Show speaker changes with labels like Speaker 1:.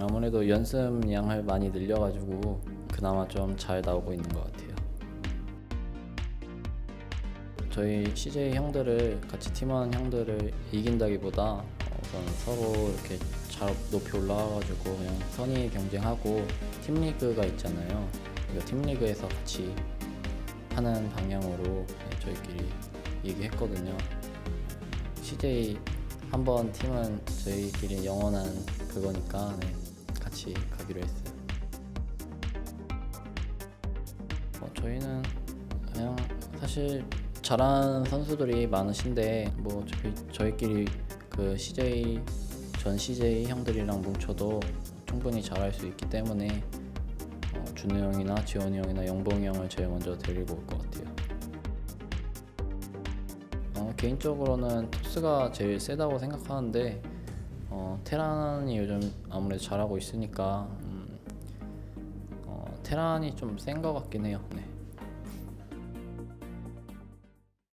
Speaker 1: 아무래도 연습량을 많이 늘려가지고 그나마 좀 잘 나오고 있는 것 같아요. 저희 CJ 형들을 같이 팀원 형들을 이긴다기보다 어, 우선 서로 이렇게 잘 높이 올라가가지고 그냥 선의 경쟁하고 팀리그가 있잖아요. 팀리그에서 같이 하는 방향으로 네, 저희끼리 얘기했거든요. CJ 한번 팀은 저희끼리 영원한 그거니까 네, 같이 가기로 했어요. 어, 저희는 그냥 사실 잘하는 선수들이 많으신데 뭐 저희, 저희끼리 그 CJ 전 CJ 형들이랑 뭉쳐도 충분히 잘할 수 있기 때문에 어, 준우 형이나 지원이 형이나 영봉이 형을 제일 먼저 데리고 올 것 같아요. 어, 개인적으로는 토스가 제일 세다고 생각하는데 어, 테란이 요즘 아무래도 잘하고 있으니까 음, 어, 테란이 좀 센 것 같긴 해요. 네.